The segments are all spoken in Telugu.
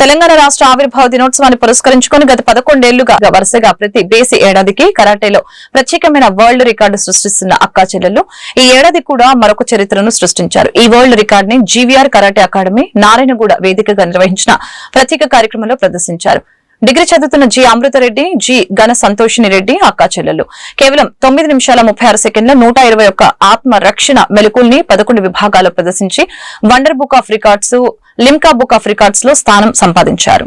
తెలంగాణ రాష్ట్ర ఆవిర్భావ దినోత్సవాన్ని పురస్కరించుకుని గత పదకొండేళ్ళుగా వరుసగా ప్రతి బేసి ఏడాదికి కరాటేలో ప్రత్యేకమైన వరల్డ్ రికార్డు సృష్టిస్తున్న అక్కా చెల్లెలు. ఈ ఏడాది కూడా మరొక చరిత్రను సృష్టించారు. ఈ వరల్డ్ రికార్డ్ని జీవీఆర్ కరాటే అకాడమీ నారాయణగూడ వేదికగా నిర్వహించిన ప్రత్యేక కార్యక్రమంలో ప్రదర్శించారు. డిగ్రీ చదువుతున్న జి అమృతరెడ్డి జి ఘన సంతోషిని రెడ్డి అక్కా చెల్లెలు. కేవలం తొమ్మిది నిమిషాల ముప్పై ఆరు సెకండ్ల నూట ఇరవై ఒక్క ఆత్మ రక్షణ మెలకుల్ని పదకొండు విభాగాల్లో ప్రదర్శించి wonder book of records Limca book of రికార్డ్స్లో స్థానం సంపాదించారు.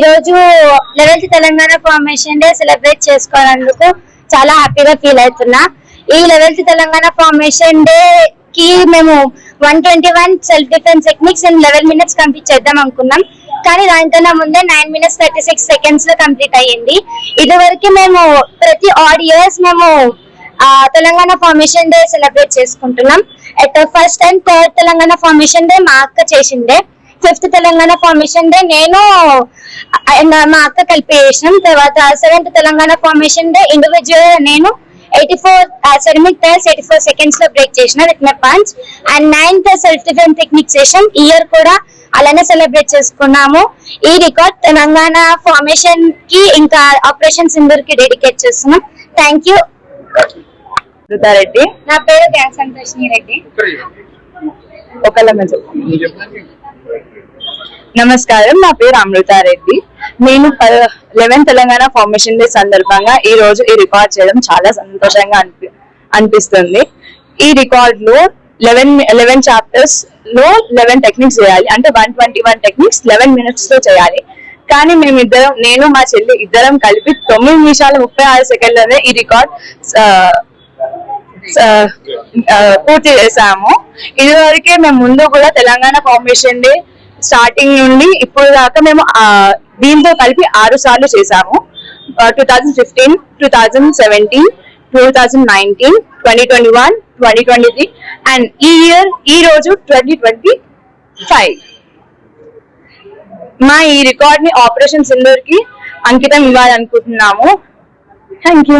ఈరోజు eleventh Telangana formation day celebrate చేసుకోవాలందుకు చాలా హ్యాపీగా ఫీల్ అవుతున్నా. ఈ లెవెల్త్ తెలంగాణ ఫార్మేషన్ డే కి మేము one twenty one self defence techniques and eleven minutes complete చేద్దాం అనుకున్నాం. కానీ దానికన్నా ముందే నైన్ మినిట్స్ థర్టీ సిక్స్ సెకండ్స్లో కంప్లీట్ అయ్యింది. ఇదివరకు మేము ప్రతి ఆడ్ ఇయర్స్ మేము తెలంగాణ ఫార్మేషన్ డే సెలబ్రేట్ చేసుకుంటున్నాం. At first and third Telangana formation day మా అక్క చేసిండే. ఫిఫ్త్ తెలంగాణ ఫార్మేషన్ డే నేను అండ్ మా అక్క కలిపి చేసినాం. తర్వాత seventh Telangana formation day individual నేను eighty four ceramic tiles eighty four సెకండ్స్లో బ్రేక్ చేసిన with my punch and ninth self defence technique చేసాం ఇయర్ కూడా అలానే సెలబ్రేట్ చేసుకున్నాము. ఈ రికార్డ్ తెలంగాణ ఫార్మేషన్కి ఇంకా ఆపరేషన్ సింధూర్కి డెడికేట్ చేస్తున్నాం థ్యాంక్ యూ రెడ్డి. నా పేరు సంతోషిని రెడ్డి. ఒకళ్ళ నమస్కారం నా పేరు అమృతారెడ్డి నేను లెవెన్ తెలంగాణ ఫార్మేషన్ డే సందర్భంగా ఈ రోజు ఈ రికార్డ్ చేయడం చాలా సంతోషంగా అనిపి అనిపిస్తుంది. ఈ రికార్డ్లో లెవెన్ లెవెన్ చాప్టర్స్లో లెవెన్ టెక్నిక్స్ చేయాలి. అంటే one twenty one techniques eleven మినిట్స్లో చేయాలి. కానీ మేమిద్దరం నేను మా చెల్లి ఇద్దరం కలిపి తొమ్మిది నిమిషాల ముప్పై ఆరు సెకండ్లనే ఈ రికార్డ్ పూర్తి చేసాము. ఇదివరకే మేము ముందు కూడా తెలంగాణ ఫార్మేషన్ డే స్టార్టింగ్ నుండి ఇప్పుడు దాకా మేము దీంతో కలిపి ఆరు సార్లు చేసాము two thousand fifteen two thousand seventeen two thousand nineteen twenty twenty one twenty twenty three and ఈ ఇయర్ ఈ రోజు ట్వంటీ ట్వంటీ ఫైవ్ మా ఈ రికార్డ్ని ఆపరేషన్ సింధూర్కి అంకితం ఇవ్వాలనుకుంటున్నాము. Thank you